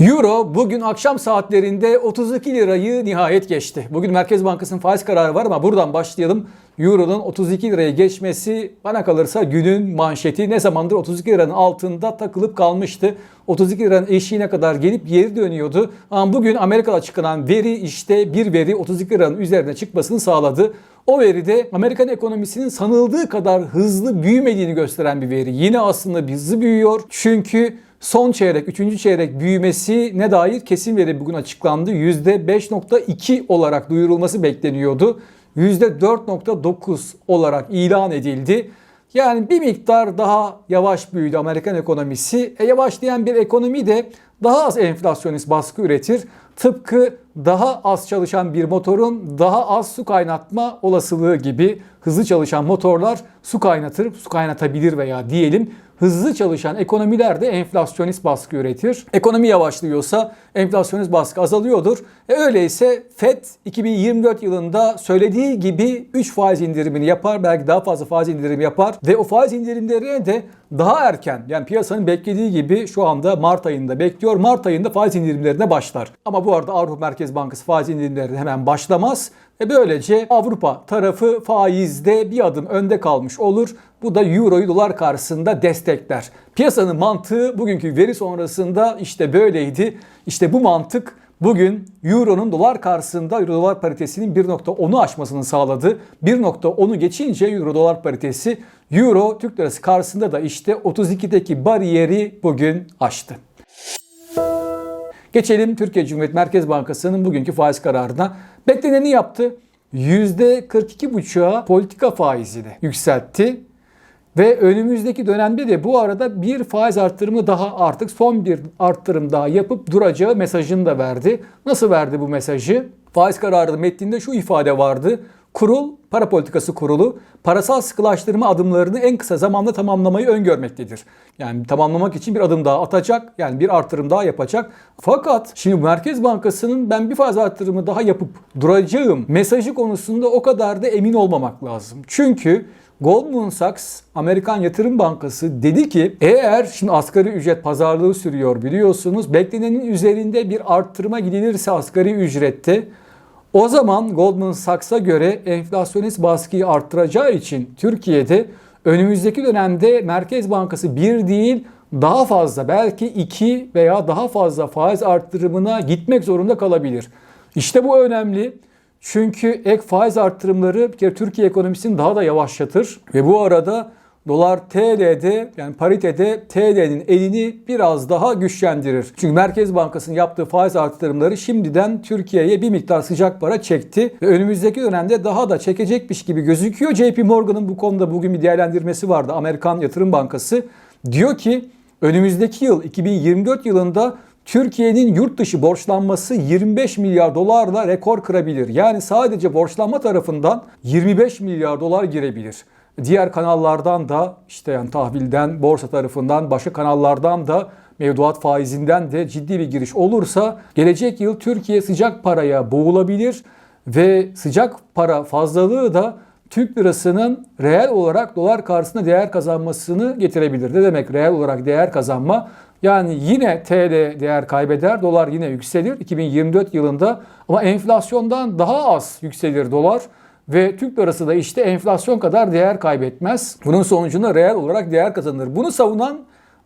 Euro bugün akşam saatlerinde 32 lirayı nihayet geçti. Bugün Merkez Bankası'nın faiz kararı var ama buradan başlayalım. Euro'nun 32 liraya geçmesi bana kalırsa günün manşeti ne zamandır 32 liranın altında takılıp kalmıştı. 32 liranın eşiğine kadar gelip geri dönüyordu. Ama bugün Amerika'da çıkan veri işte bir veri 32 liranın üzerine çıkmasını sağladı. O veri de Amerikan ekonomisinin sanıldığı kadar hızlı büyümediğini gösteren bir veri. Yine aslında hızlı büyüyor. Çünkü son çeyrek, üçüncü çeyrek büyümesi ne dair kesin veri bugün açıklandı. %5.2 olarak duyurulması bekleniyordu. %4.9 olarak ilan edildi. Yani bir miktar daha yavaş büyüdü Amerikan ekonomisi. E yavaşlayan bir ekonomi de daha az enflasyonist baskı üretir. Tıpkı daha az çalışan bir motorun daha az su kaynatma olasılığı gibi hızlı çalışan motorlar su kaynatır, su kaynatabilir veya diyelim hızlı çalışan ekonomiler de enflasyonist baskı üretir. Ekonomi yavaşlıyorsa enflasyonist baskı azalıyordur. E öyleyse FED 2024 yılında söylediği gibi 3 faiz indirimini yapar. Belki daha fazla faiz indirimi yapar. Ve o faiz indirimlerine de daha erken yani piyasanın beklediği gibi şu anda Mart ayında bekliyor. Mart ayında faiz indirimlerine başlar. Ama bu arada Avrupa Merkez Bankası faiz indirimlerine hemen başlamaz. Ve böylece Avrupa tarafı faizde bir adım önde kalmış olur. Bu da Euro'yu dolar karşısında destekler. Piyasanın mantığı bugünkü veri sonrasında işte böyleydi. İşte bu mantık bugün Euro'nun dolar karşısında Euro dolar paritesinin 1.10'u aşmasını sağladı. 1.10'u geçince Euro dolar paritesi Euro Türk lirası karşısında da işte 32'deki bariyeri bugün aştı. Geçelim Türkiye Cumhuriyet Merkez Bankası'nın bugünkü faiz kararına. Bekleneni yaptı. %42,5'a politika faizini yükseltti. Ve önümüzdeki dönemde de bu arada bir faiz arttırımı daha artık son bir arttırım daha yapıp duracağı mesajını da verdi. Nasıl verdi bu mesajı? Faiz kararı metninde şu ifade vardı. Kurul, para politikası kurulu parasal sıkılaştırma adımlarını en kısa zamanda tamamlamayı öngörmektedir. Yani tamamlamak için bir adım daha atacak. Yani bir artırım daha yapacak. Fakat şimdi Merkez Bankası'nın ben bir faiz artırımı daha yapıp duracağım mesajı konusunda o kadar da emin olmamak lazım. Çünkü Goldman Sachs Amerikan Yatırım Bankası dedi ki eğer şimdi asgari ücret pazarlığı sürüyor biliyorsunuz beklenenin üzerinde bir arttırma gidilirse asgari ücrette o zaman Goldman Sachs'a göre enflasyonist baskıyı arttıracağı için Türkiye'de önümüzdeki dönemde Merkez Bankası bir değil daha fazla belki iki veya daha fazla faiz arttırımına gitmek zorunda kalabilir. İşte bu önemli. Çünkü ek faiz arttırımları bir kere Türkiye ekonomisini daha da yavaşlatır ve bu arada dolar TL'de yani paritede TL'nin elini biraz daha güçlendirir. Çünkü Merkez Bankası'nın yaptığı faiz arttırımları şimdiden Türkiye'ye bir miktar sıcak para çekti ve önümüzdeki dönemde daha da çekecekmiş gibi gözüküyor. JP Morgan'ın bu konuda bugün bir değerlendirmesi vardı. Amerikan Yatırım Bankası diyor ki önümüzdeki yıl 2024 yılında Türkiye'nin yurt dışı borçlanması 25 milyar dolarla rekor kırabilir. Yani sadece borçlanma tarafından 25 milyar dolar girebilir. Diğer kanallardan da işte yani tahvilden, borsa tarafından, başka kanallardan da mevduat faizinden de ciddi bir giriş olursa gelecek yıl Türkiye sıcak paraya boğulabilir ve sıcak para fazlalığı da Türk lirasının reel olarak dolar karşısında değer kazanmasını getirebilir. Ne demek reel olarak değer kazanma? Yani yine TL değer kaybeder, dolar yine yükselir 2024 yılında ama enflasyondan daha az yükselir dolar ve Türk lirası da işte enflasyon kadar değer kaybetmez. Bunun sonucunda reel olarak değer kazanır. Bunu savunan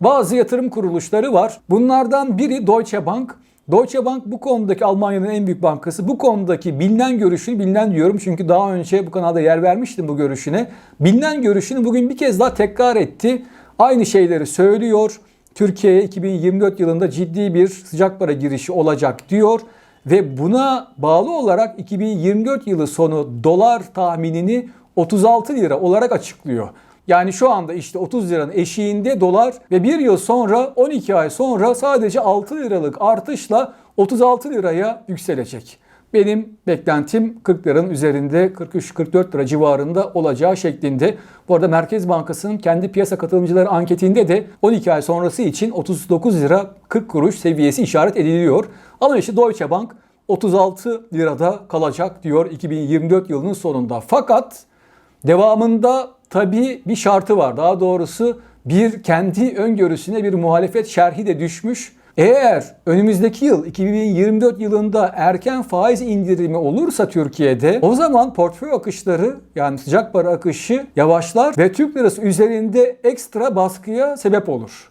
bazı yatırım kuruluşları var. Bunlardan biri Deutsche Bank. Deutsche Bank bu konudaki Almanya'nın en büyük bankası. Bu konudaki bilinen görüşünü bilinen diyorum çünkü daha önce bu kanalda yer vermiştim bu görüşüne. Bilinen görüşünü bugün bir kez daha tekrar etti. Aynı şeyleri söylüyor. Türkiye'ye 2024 yılında ciddi bir sıcak para girişi olacak diyor ve buna bağlı olarak 2024 yılı sonu dolar tahminini 36 lira olarak açıklıyor. Yani şu anda işte 30 liranın eşiğinde dolar ve bir yıl sonra 12 ay sonra sadece 6 liralık artışla 36 liraya yükselecek. Benim beklentim 40 liranın üzerinde 43-44 lira civarında olacağı şeklinde. Bu arada Merkez Bankası'nın kendi piyasa katılımcıları anketinde de 12 ay sonrası için 39 lira 40 kuruş seviyesi işaret ediliyor. Ama işte Deutsche Bank 36 lirada kalacak diyor 2024 yılının sonunda. Fakat devamında tabii bir şartı var. Daha doğrusu bir kendi öngörüsüne bir muhalefet şerhi de düşmüş. Eğer önümüzdeki yıl 2024 yılında erken faiz indirimi olursa Türkiye'de o zaman portföy akışları yani sıcak para akışı yavaşlar ve Türk lirası üzerinde ekstra baskıya sebep olur.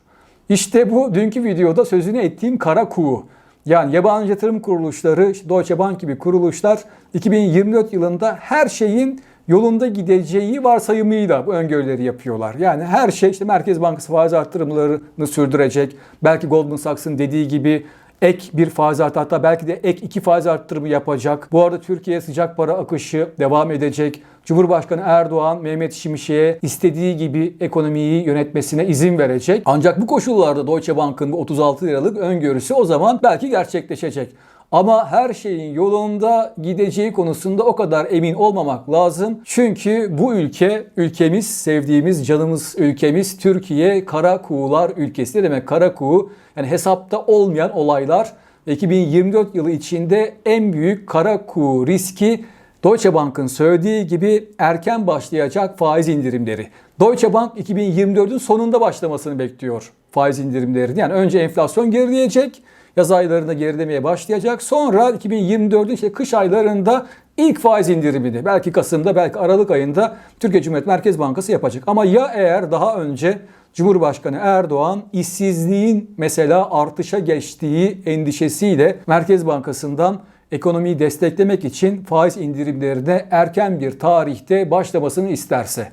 İşte bu dünkü videoda sözünü ettiğim kara kuğu. Yani yabancı yatırım kuruluşları, işte Deutsche Bank gibi kuruluşlar 2024 yılında her şeyin yolunda gideceği varsayımıyla bu öngörüleri yapıyorlar. Yani her şey işte Merkez Bankası faiz arttırımlarını sürdürecek. Belki Goldman Sachs'ın dediği gibi ek bir faiz artırımı hatta belki de ek iki faiz arttırımı yapacak. Bu arada Türkiye sıcak para akışı devam edecek. Cumhurbaşkanı Erdoğan Mehmet Şimşek'e istediği gibi ekonomiyi yönetmesine izin verecek. Ancak bu koşullarda Deutsche Bank'ın bu 36 liralık öngörüsü o zaman belki gerçekleşecek. Ama her şeyin yolunda gideceği konusunda o kadar emin olmamak lazım. Çünkü bu ülke, ülkemiz, sevdiğimiz, canımız ülkemiz Türkiye kara kuğular ülkesi. Ne demek kara kuğu? Yani hesapta olmayan olaylar. 2024 yılı içinde en büyük kara kuğu riski Deutsche Bank'ın söylediği gibi erken başlayacak faiz indirimleri. Deutsche Bank 2024'ün sonunda başlamasını bekliyor faiz indirimlerini. Yani önce enflasyon gerileyecek, yaz aylarında gerilemeye başlayacak. Sonra 2024'ün işte kış aylarında ilk faiz indirimini belki Kasım'da belki Aralık ayında Türkiye Cumhuriyet Merkez Bankası yapacak. Ama ya eğer daha önce Cumhurbaşkanı Erdoğan işsizliğin mesela artışa geçtiği endişesiyle Merkez Bankası'ndan ekonomiyi desteklemek için faiz indirimlerine erken bir tarihte başlamasını isterse.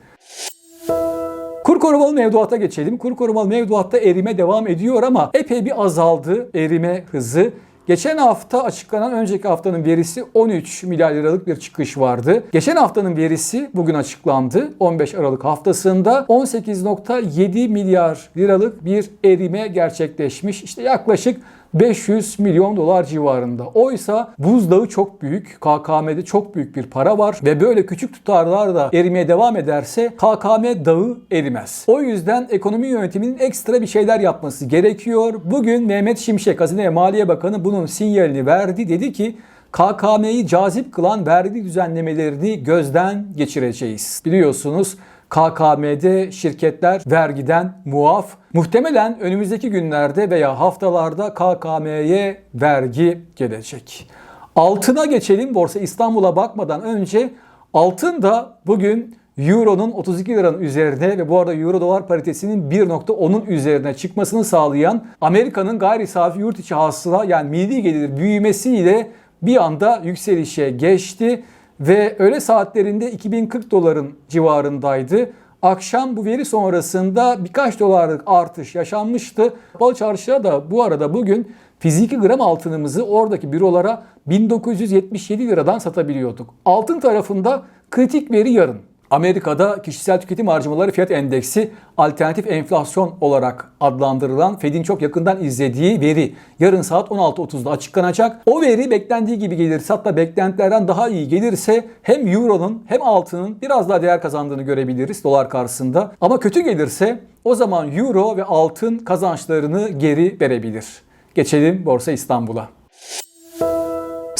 Kur korumalı mevduata geçelim. Kur korumalı mevduatta erime devam ediyor ama epey bir azaldı erime hızı. Geçen hafta açıklanan önceki haftanın verisi 13 milyar liralık bir çıkış vardı. Geçen haftanın verisi bugün açıklandı. 15 Aralık haftasında 18.7 milyar liralık bir erime gerçekleşmiş. İşte yaklaşık 500 milyon dolar civarında. Oysa buzdağı çok büyük. KKM'de çok büyük bir para var ve böyle küçük tutarlarla erimeye devam ederse KKM dağı erimez. O yüzden ekonomi yönetiminin ekstra bir şeyler yapması gerekiyor. Bugün Mehmet Şimşek Hazine ve Maliye Bakanı bunun sinyalini verdi. Dedi ki KKM'yi cazip kılan vergi düzenlemelerini gözden geçireceğiz. Biliyorsunuz KKM'de şirketler vergiden muaf. Muhtemelen önümüzdeki günlerde veya haftalarda KKM'ye vergi gelecek. Altına geçelim. Borsa İstanbul'a bakmadan önce altın da bugün Euro'nun 32 liranın üzerine ve bu arada Euro dolar paritesinin 1.10'un üzerine çıkmasını sağlayan Amerika'nın gayri safi yurt içi hasıla yani milli gelir büyümesiyle bir anda yükselişe geçti ve öğle saatlerinde 2040 doların civarındaydı. Akşam bu veri sonrasında birkaç dolarlık artış yaşanmıştı. Bal çarşıya da bu arada bugün fiziki gram altınımızı oradaki bürolara 1977 liradan satabiliyorduk. Altın tarafında kritik veri yarın. Amerika'da kişisel tüketim harcamaları fiyat endeksi alternatif enflasyon olarak adlandırılan Fed'in çok yakından izlediği veri yarın saat 16.30'da açıklanacak. O veri beklendiği gibi gelirse hatta beklentilerden daha iyi gelirse hem euronun hem altının biraz daha değer kazandığını görebiliriz dolar karşısında. Ama kötü gelirse o zaman euro ve altın kazançlarını geri verebilir. Geçelim Borsa İstanbul'a.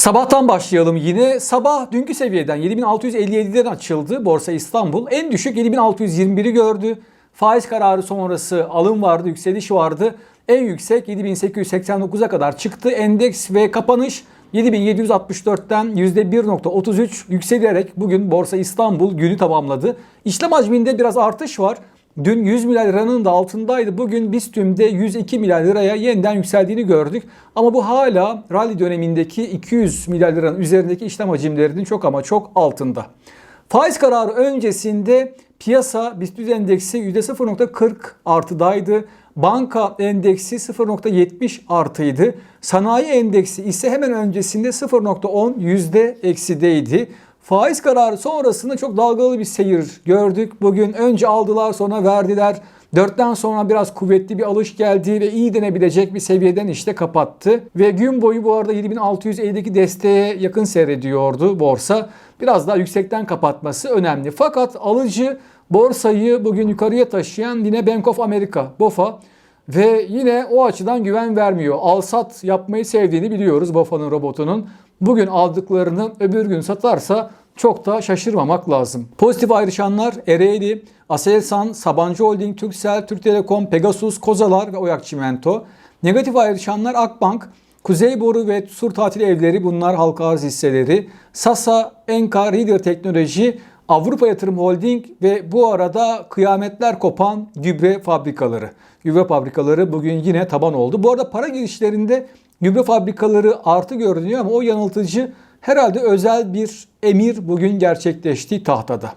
Sabahtan başlayalım yine. Sabah dünkü seviyeden 7657'den açıldı Borsa İstanbul. En düşük 7621'i gördü. Faiz kararı sonrası alım vardı, yükseliş vardı. En yüksek 7889'a kadar çıktı. Endeks ve kapanış 7764'ten %1.33 yükselerek bugün Borsa İstanbul günü tamamladı. İşlem hacminde biraz artış var. Dün 100 milyar liranın da altındaydı. Bugün biz tümde 102 milyar liraya yeniden yükseldiğini gördük. Ama bu hala rally dönemindeki 200 milyar liranın üzerindeki işlem hacimlerinin çok ama çok altında. Faiz kararı öncesinde piyasa BIST endeksi %0.40 artıdaydı. Banka endeksi 0.70 artıydı. Sanayi endeksi ise hemen öncesinde 0.10 yüzde eksideydi. Faiz kararı sonrasında çok dalgalı bir seyir gördük. Bugün önce aldılar sonra verdiler. Dörtten sonra biraz kuvvetli bir alış geldi ve iyi denebilecek bir seviyeden işte kapattı. Ve gün boyu bu arada 7650'deki desteğe yakın seyrediyordu borsa. Biraz daha yüksekten kapatması önemli. Fakat alıcı borsayı bugün yukarıya taşıyan yine Bank of America, BOFA. Ve yine o açıdan güven vermiyor. Al-sat yapmayı sevdiğini biliyoruz BOFA'nın robotunun. Bugün aldıklarını öbür gün satarsa çok da şaşırmamak lazım. Pozitif ayrışanlar Ereğli, Aselsan, Sabancı Holding, Türksel, Türk Telekom, Pegasus, Kozalar ve Oyak Çimento. Negatif ayrışanlar Akbank, Kuzey Boru ve Sur Tatil Evleri bunlar halka arz hisseleri. Sasa, Enka, Reader Teknoloji, Avrupa Yatırım Holding ve bu arada kıyametler kopan gübre fabrikaları. Gübre fabrikaları bugün yine taban oldu. Bu arada para girişlerinde gübre fabrikaları artı görünüyor ama o yanıltıcı herhalde özel bir emir bugün gerçekleşti tahtada.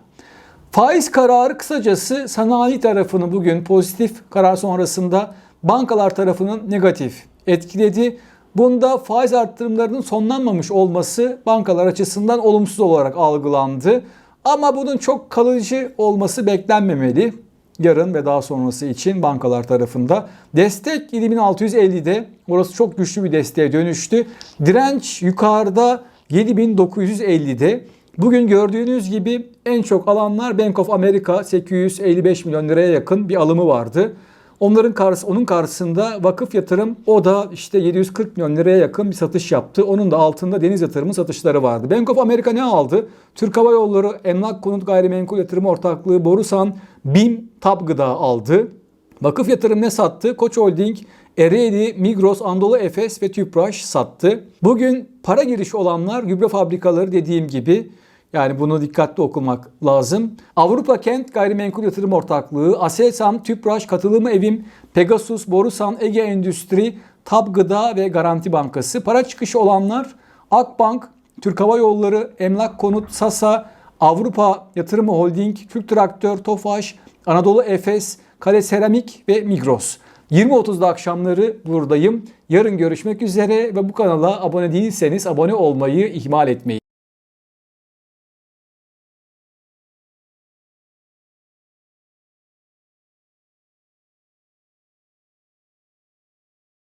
Faiz kararı kısacası sanayi tarafını bugün pozitif karar sonrasında bankalar tarafının negatif etkiledi. Bunda faiz arttırımlarının sonlanmamış olması bankalar açısından olumsuz olarak algılandı. Ama bunun çok kalıcı olması beklenmemeli. Yarın ve daha sonrası için bankalar tarafında. Destek 7650'de. Orası çok güçlü bir desteğe dönüştü. Direnç yukarıda 7950'de. Bugün gördüğünüz gibi en çok alanlar Bank of America 855 milyon liraya yakın bir alımı vardı. Onların karşı, onun karşısında vakıf yatırım o da işte 740 milyon liraya yakın bir satış yaptı. Onun da altında deniz yatırımı satışları vardı. Bank of America ne aldı? Türk Hava Yolları, Emlak Konut Gayrimenkul Yatırım Ortaklığı, Borusan, BİM, TAP Gıda aldı. Vakıf yatırım ne sattı? Koç Holding, Ereğli, Migros, Anadolu Efes ve Tüpraş sattı. Bugün para girişi olanlar gübre fabrikaları dediğim gibi yani bunu dikkatli okumak lazım. Avrupa Kent Gayrimenkul Yatırım Ortaklığı, Aselsan, Tüpraş, Katılımı Evim, Pegasus, Borusan, Ege Endüstri, Tab Gıda ve Garanti Bankası. Para çıkışı olanlar Akbank, Türk Hava Yolları, Emlak Konut, Sasa, Avrupa Yatırımı Holding, Türk Traktör, Tofaş, Anadolu Efes, Kale Seramik ve Migros. 20.30'da akşamları buradayım. Yarın görüşmek üzere ve bu kanala abone değilseniz abone olmayı ihmal etmeyin.